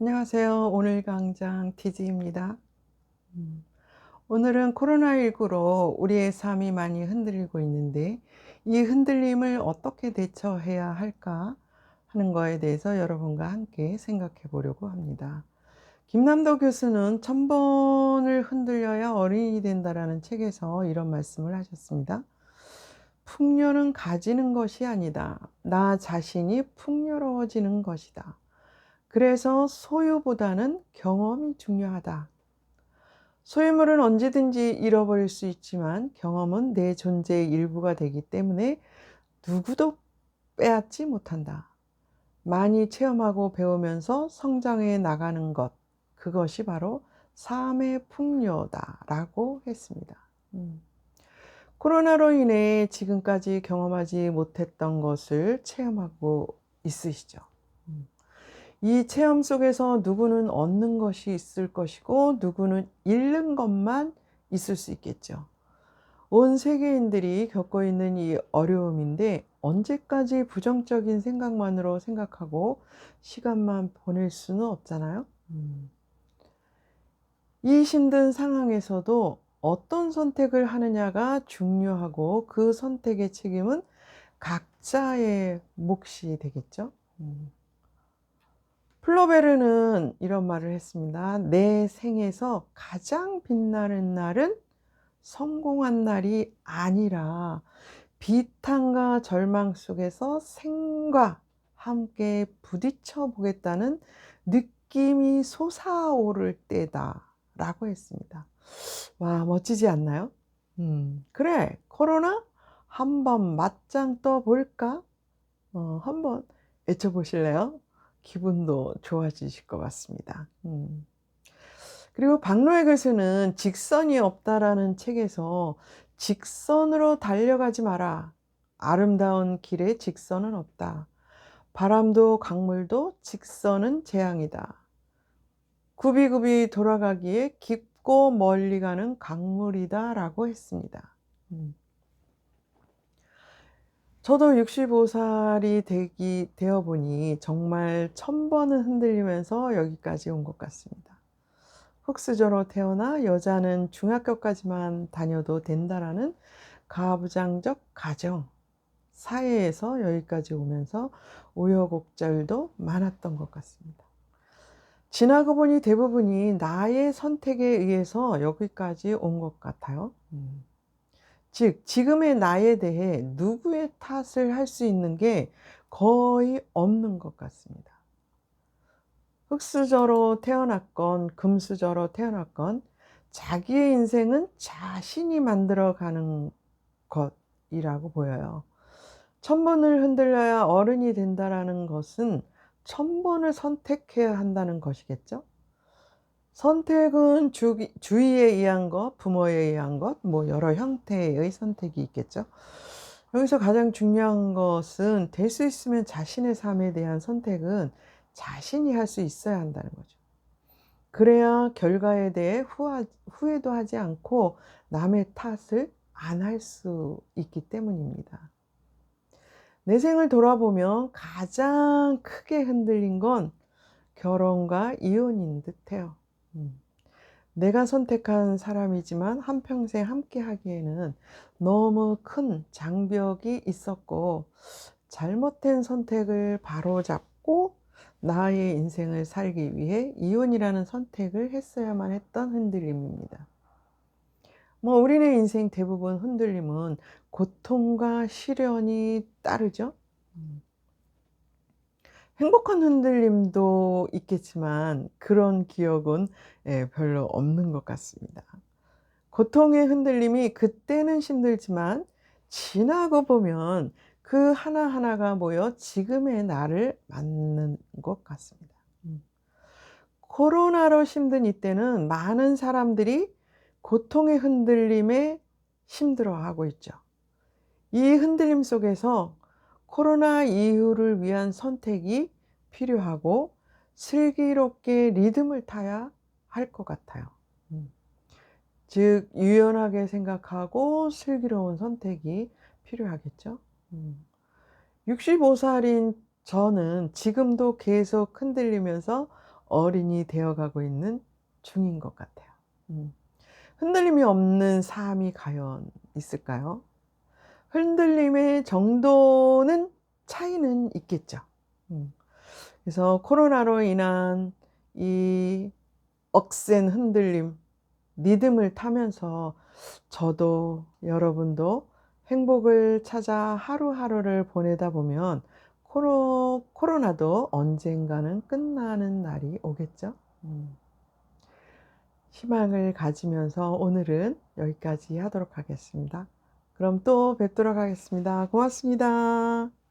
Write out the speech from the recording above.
안녕하세요. 오늘 강장 TG입니다. 음, 오늘은 코로나19로 우리의 삶이 많이 흔들리고 있는데 이 흔들림을 어떻게 대처해야 할까 하는 거에 대해서 여러분과 함께 생각해 보려고 합니다. 김남도 교수는 천번을 흔들려야 어린이 된다라는 책에서 이런 말씀을 하셨습니다. 풍요는 가지는 것이 아니다. 나 자신이 풍요로워지는 것이다. 그래서 소유보다는 경험이 중요하다. 소유물은 언제든지 잃어버릴 수 있지만 경험은 내 존재의 일부가 되기 때문에 누구도 빼앗지 못한다. 많이 체험하고 배우면서 성장해 나가는 것, 그것이 바로 삶의 풍요다라고 했습니다. 음. 코로나로 인해 지금까지 경험하지 못했던 것을 체험하고 있으시죠. 음. 이 체험 속에서 누구는 얻는 것이 있을 것이고 누구는 잃는 것만 있을 수 있겠죠. 온 세계인들이 겪고 있는 이 어려움인데 언제까지 부정적인 생각만으로 생각하고 시간만 보낼 수는 없잖아요. 음. 이 힘든 상황에서도 어떤 선택을 하느냐가 중요하고 그 선택의 책임은 각자의 몫이 되겠죠. 음. 플로베르는 이런 말을 했습니다. 내 생에서 가장 빛나는 날은 성공한 날이 아니라 비탄과 절망 속에서 생과 함께 부딪혀 보겠다는 느낌이 솟아오를 때다 라고 했습니다. 와, 멋지지 않나요? 음, 그래, 코로나 한번 맞짱 떠 볼까? 어, 한번 외쳐보실래요? 기분도 좋아지실 것 같습니다. 음. 그리고 박노의 글쓰는 직선이 없다라는 책에서 직선으로 달려가지 마라. 아름다운 길에 직선은 없다. 바람도 강물도 직선은 재앙이다. 굽이굽이 돌아가기에 깊고 멀리 가는 강물이다 라고 했습니다. 음. 저도 65살이 되기, 되어 보니 정말 천 번은 흔들리면서 여기까지 온 것 같습니다. 흑수저로 태어나 여자는 중학교까지만 다녀도 된다라는 가부장적 가정, 사회에서 여기까지 오면서 우여곡절도 많았던 것 같습니다. 지나고 보니 대부분이 나의 선택에 의해서 여기까지 온 것 같아요. 음. 즉, 지금의 나에 대해 누구의 탓을 할 수 있는 게 거의 없는 것 같습니다. 흙수저로 태어났건 금수저로 태어났건 자기의 인생은 자신이 만들어가는 것이라고 보여요. 천 번을 흔들려야 어른이 된다라는 것은 천 번을 선택해야 한다는 것이겠죠? 선택은 주, 주의에 의한 것, 부모에 의한 것, 뭐 여러 형태의 선택이 있겠죠. 여기서 가장 중요한 것은 될 수 있으면 자신의 삶에 대한 선택은 자신이 할 수 있어야 한다는 거죠. 그래야 결과에 대해 후하, 후회도 하지 않고 남의 탓을 안 할 수 있기 때문입니다. 내 생을 돌아보면 가장 크게 흔들린 건 결혼과 이혼인 듯해요. 음. 내가 선택한 사람이지만 한평생 함께 하기에는 너무 큰 장벽이 있었고, 잘못된 선택을 바로잡고 나의 인생을 살기 위해 이혼이라는 선택을 했어야만 했던 흔들림입니다. 뭐, 우리네 인생 대부분 흔들림은 고통과 시련이 따르죠. 음. 행복한 흔들림도 있겠지만 그런 기억은 예, 별로 없는 것 같습니다. 고통의 흔들림이 그때는 힘들지만 지나고 보면 그 하나하나가 모여 지금의 나를 맞는 것 같습니다. 음. 코로나로 힘든 이때는 많은 사람들이 고통의 흔들림에 힘들어하고 있죠. 이 흔들림 속에서 코로나 이후를 위한 선택이 필요하고 슬기롭게 리듬을 타야 할 것 같아요. 음. 즉, 유연하게 생각하고 슬기로운 선택이 필요하겠죠. 65살인 음. 저는 지금도 계속 흔들리면서 어린이 되어가고 있는 중인 것 같아요. 음. 흔들림이 없는 삶이 과연 있을까요? 흔들림의 정도는 차이는 있겠죠. 음. 그래서 코로나로 인한 이 억센 흔들림, 리듬을 타면서 저도 여러분도 행복을 찾아 하루하루를 보내다 보면 코로, 코로나도 언젠가는 끝나는 날이 오겠죠. 음. 희망을 가지면서 오늘은 여기까지 하도록 하겠습니다. 그럼 또 뵙도록 하겠습니다. 고맙습니다.